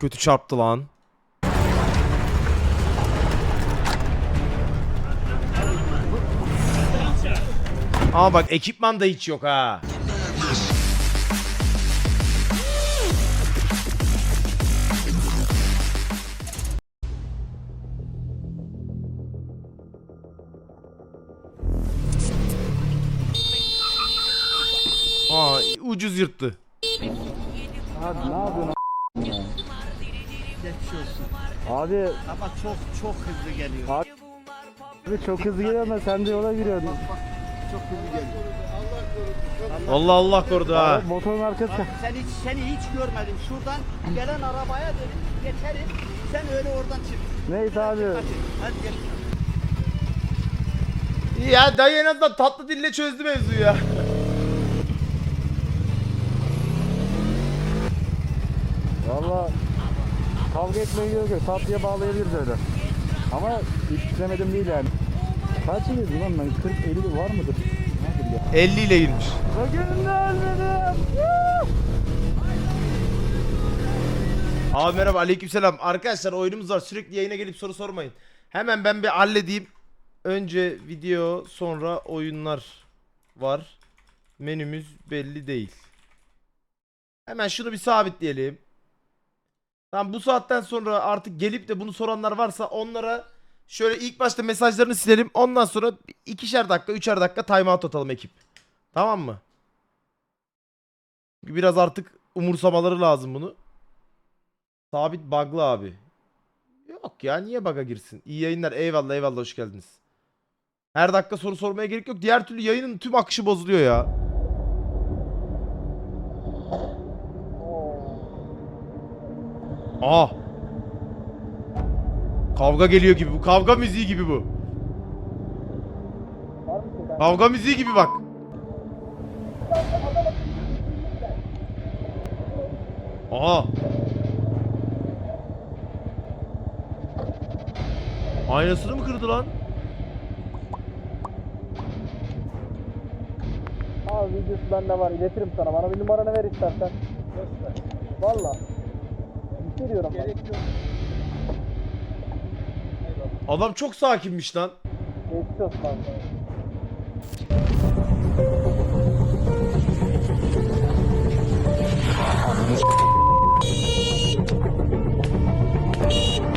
Kötü çarptı lan. Ama bak ekipman da hiç yok ha. Aa ucuz yırttı. Abi ne yapıyorsun Abi Ama çok çok hızlı geliyor. abi çok hızlı geliyor ama sen de yola giriyordun. Çok hızlı geliyor. Allah Allah korudu ha. Abi motorun arkası. Bak sen hiç seni hiç görmedim. Şuradan gelen arabaya dedim geçerim. Sen öyle oradan çık. Neyse abi. Hadi, hadi gel. İyi ya dayı en azından tatlı dille çözdü mevzuyu ya. Valla kavga etmeye gerek yok. Tatlıya bağlayabiliriz öyle. Ama istemedim değil yani. Kaç yılıydı lan ben? 40 50 var mıdır? Nedir ya? 50 ile girmiş. Bugün de ölmedim. Abi merhaba aleykümselam. Arkadaşlar oyunumuz var. Sürekli yayına gelip soru sormayın. Hemen ben bir halledeyim. Önce video sonra oyunlar var. Menümüz belli değil. Hemen şunu bir sabitleyelim. Tamam bu saatten sonra artık gelip de bunu soranlar varsa onlara şöyle ilk başta mesajlarını silelim. Ondan sonra ikişer dakika, üçer dakika timeout atalım ekip. Tamam mı? Biraz artık umursamaları lazım bunu. Sabit bug'lı abi. Yok ya niye bug'a girsin? İyi yayınlar. Eyvallah eyvallah hoş geldiniz. Her dakika soru sormaya gerek yok. Diğer türlü yayının tüm akışı bozuluyor ya. Aa. Kavga geliyor gibi bu. Kavga müziği gibi bu. Kavga müziği gibi bak. Aa. Aynasını mı kırdı lan? Abi videosu bende var. İletirim sana. Bana bir numaranı ver istersen. Valla. İstediyorum ben. Adam çok sakinmiş lan. Olsun abi.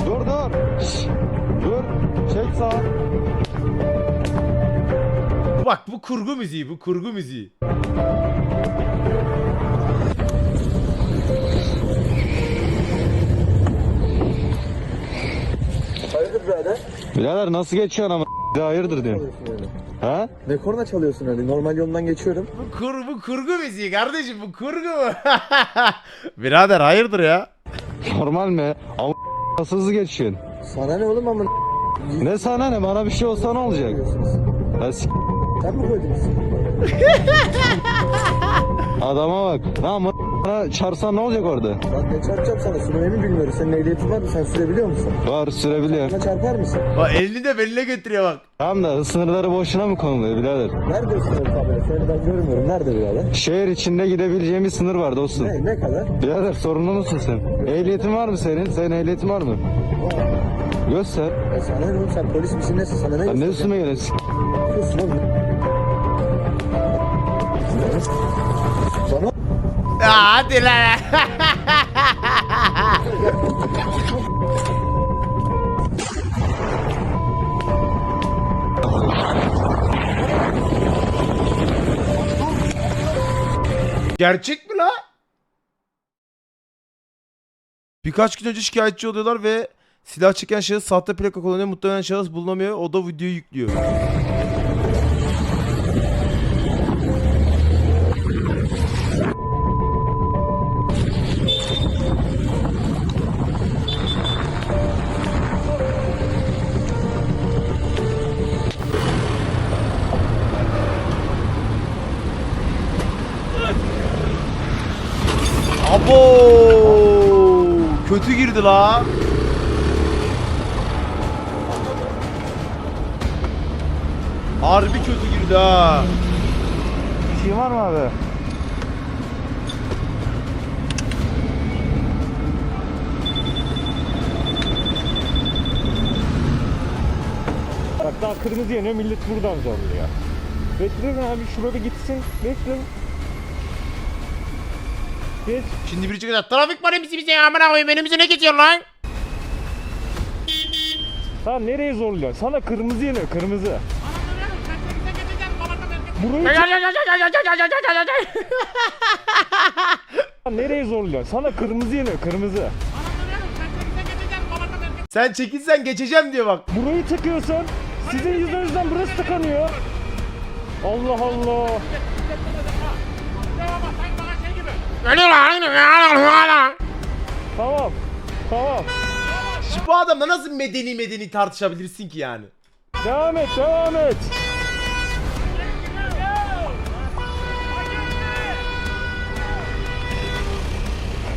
Dur dur. Dur. Çek sağa. Bak bu kurgu müziği, bu kurgu müziği. Birader nasıl geçiyorsun ama hayırdır diyorum. Ha? Ne korna çalıyorsun öyle? Normal yoldan geçiyorum. Bu kur bu kurgu müziği kardeşim bu kurgu mu? Birader hayırdır ya? Normal mi? Ama nasıl hızlı geçiyorsun? Sana ne oğlum ama Ne sana ne bana bir şey olsa ne olacak? Ya s- sen mi koydun? adama bak. Lan bana çarsan ne olacak orada? Lan ne çarpacağım sana? Sürmeyi mi bilmiyorum. Senin ehliyetin var mı? Sen sürebiliyor musun? Var sürebiliyor. Bana çarpar mısın? Bak elini de beline getiriyor bak. Tamam da sınırları boşuna mı konuluyor birader? Nerede sınır tabela? Seni ben görmüyorum. Nerede birader? Şehir içinde gidebileceğin bir sınır var dostum. Ne? Ne kadar? Birader sorumlu musun sen? Ehliyetin var mı senin? Senin ehliyetin var mı? Göster. Ya sana ne oğlum? Sen polis misin nesin? Sana ne? Ya ne üstüme geliyorsun? Sus lan. Hadi lan. Gerçek mi la? Birkaç gün önce şikayetçi oluyorlar ve silah çeken şahıs sahte plaka kullanıyor. Muhtemelen şahıs bulunamıyor. O da videoyu yüklüyor. Abo! Kötü girdi la. Harbi kötü girdi ha. Bir şey var mı abi? Bak daha kırmızı yanıyor millet buradan zorluyor. Bekleyin abi şurada gitsin. Bekleyin. Geç. Şimdi biri çıkacak. Trafik var hepsi bize ya. Amına koyayım önümüze ne geçiyor lan? Sen nereye zorluyorsun? Sana kırmızı yanıyor kırmızı. Burayı Sen nereye zorluyorsun? Sana kırmızı yanıyor kırmızı. Sen çekilsen geçeceğim diyor bak. Burayı tıkıyorsun. Sizin yüzünüzden burası tıkanıyor. Allah Allah. Tamam. Tamam. Şu bu adamla nasıl medeni medeni tartışabilirsin ki yani? Devam et, devam et.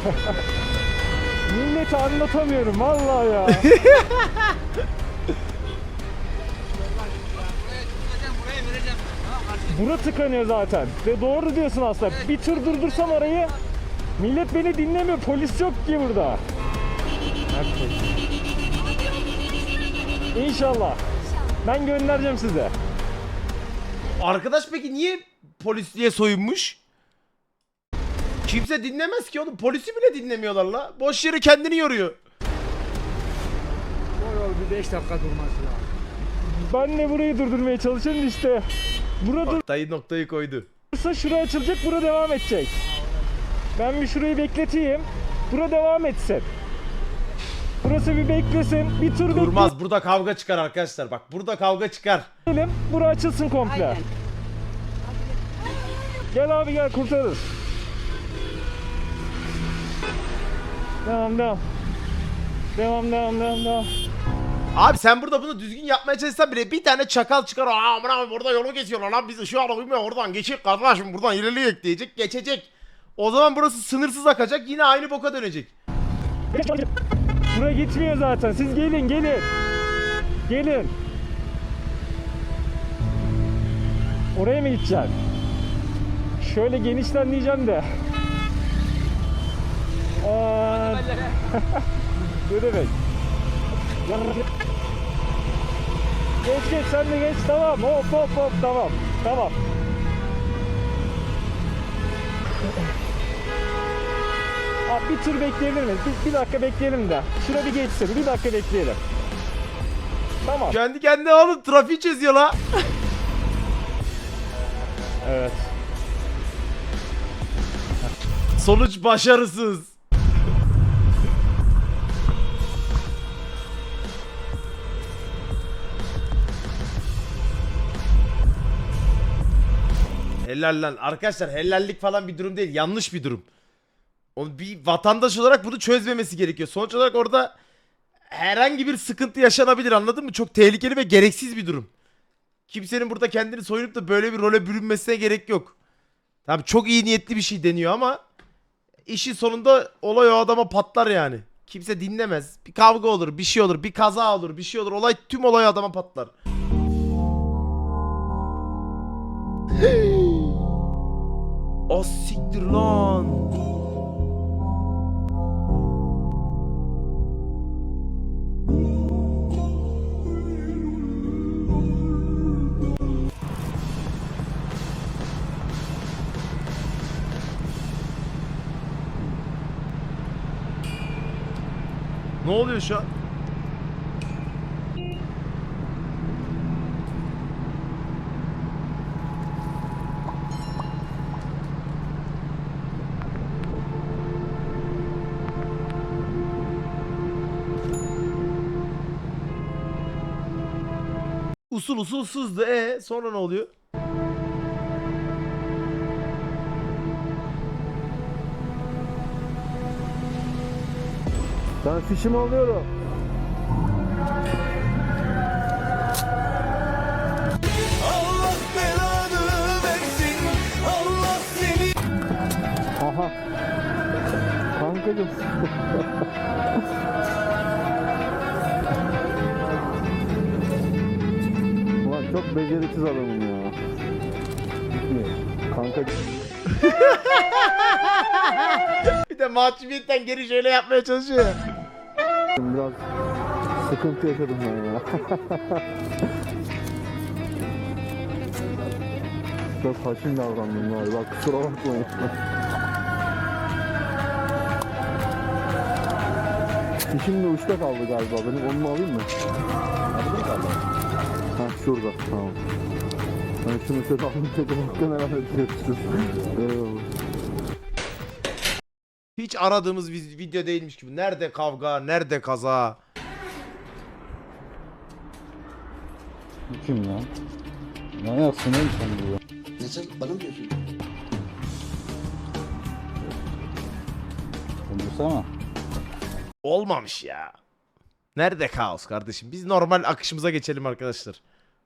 Millete anlatamıyorum vallahi ya. Bura tıkanıyor zaten. Ve doğru diyorsun aslında. Bir tur durdursam arayı millet beni dinlemiyor. Polis yok ki burada. İnşallah. Ben göndereceğim size. Arkadaş peki niye polisliğe soyunmuş? Kimse dinlemez ki oğlum. Polisi bile dinlemiyorlar la. Boş yere kendini yoruyor. Ben de burayı durdurmaya çalışıyorum işte. Bura Bak dayı noktayı koydu. durursa şura açılacak, bura devam edecek. Ben bir şurayı bekleteyim. Bura devam etsin. Burası bir beklesin. Bir tur bekleyelim. Durmaz. Burada kavga çıkar arkadaşlar. Bak burada kavga çıkar. Bura açılsın komple. Gel abi gel kurtarırız. Devam devam. Devam devam devam devam. Abi sen burada bunu düzgün yapmaya çalışsan bile bir tane çakal çıkar. Aa amına orada yolu kesiyorlar lan. Biz an uymuyor oradan geçecek kardeşim buradan ilerleyecek diyecek. Geçecek. O zaman burası sınırsız akacak. Yine aynı boka dönecek. Buraya gitmiyor zaten. Siz gelin gelin. Gelin. Oraya mı gideceksin? Şöyle genişten diyeceğim de. Aa, ne demek? Geç geç sen de geç tamam hop hop hop tamam tamam. Abi bir tur bekleyebilir miyiz? Bir, bir dakika bekleyelim de. Şuna bir geçsin. Bir dakika bekleyelim. Tamam. Kendi kendine oğlum trafiği çözüyor la. Evet. Sonuç başarısız. Helal lan. Arkadaşlar helallik falan bir durum değil. Yanlış bir durum. O bir vatandaş olarak bunu çözmemesi gerekiyor. Sonuç olarak orada herhangi bir sıkıntı yaşanabilir anladın mı? Çok tehlikeli ve gereksiz bir durum. Kimsenin burada kendini soyunup da böyle bir role bürünmesine gerek yok. Tabii çok iyi niyetli bir şey deniyor ama işin sonunda olay o adama patlar yani. Kimse dinlemez. Bir kavga olur, bir şey olur, bir kaza olur, bir şey olur. Olay tüm olay adama patlar. Siktir lan. Ne oluyor şu an? Usul usul sızdı. E sonra ne oluyor? Ben fişimi alıyorum. Aha. Kankacım. Çok beceriksiz adamım ya. Kanka... bir de mahcubiyetten geri şöyle yapmaya çalışıyor. Biraz sıkıntı yaşadım ben ya. Biraz haşin davrandım abi. Bak kusura bakmayın. İşim de uçta kaldı galiba. Benim onu alayım mı? Aldın mı? Şurada. Tamam. Ben şunu şöyle alayım dedim. Hakkını helal ediyorsun. Eyvallah. Hiç aradığımız vi- video değilmiş gibi. Nerede kavga, nerede kaza? Kim lan? Ne yapsın oğlum sen burada? Nasıl? Bana mı diyorsun? Konuşsana. Olmamış ya. Nerede kaos kardeşim? Biz normal akışımıza geçelim arkadaşlar.